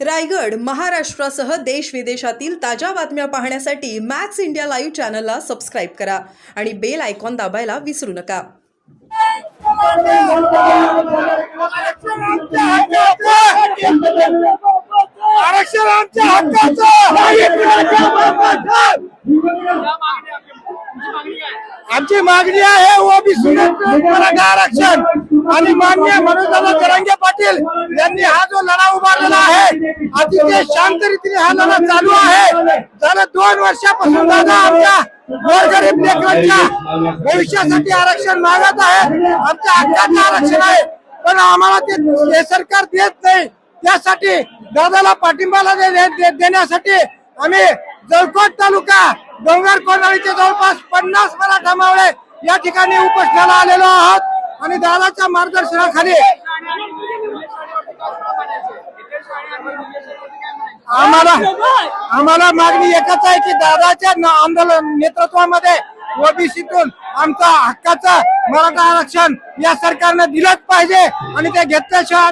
रायगड महाराष्ट्रासह देश विदेशातील ताज्या बातम्या पाहण्यासाठी मॅक्स इंडिया लाईव्ह चॅनलला सबस्क्राईब करा आणि बेल आयकॉन दाबायला विसरू नका. आमची मागणी आहे ओबीसी आरक्षण. आणि मान्य मनोजदादा करंगे पाटील यांनी हा जो लढा उभारलेला अतिशय शांत रीतीने हा लढा चालू आहे. झालं दोन वर्षापासून दादा आमच्या गोरगरीब लेकरांच्या भविष्यासाठी आरक्षण मागत आहे. आमच्या हक्काचं आरक्षण आहे. पण आम्हाला ते सरकार देत नाही. त्यासाठी दादाला पाठिंबाला देण्यासाठी आम्ही जळकोट तालुका डोंगर कोंडाळीचे जवळपास पन्नास मराठा मावळे या ठिकाणी उपोषणाला आलेलो आहोत. आणि दादाच्या मार्गदर्शनाखाली आम्हाला आम्हाला मागणी एकच आहे की दादाच्या आंदोलन नेतृत्वामध्ये ओबीसीतून आमचा हक्काचं मराठा आरक्षण या सरकारनं दिलंच पाहिजे आणि ते घेतल्याशिवाय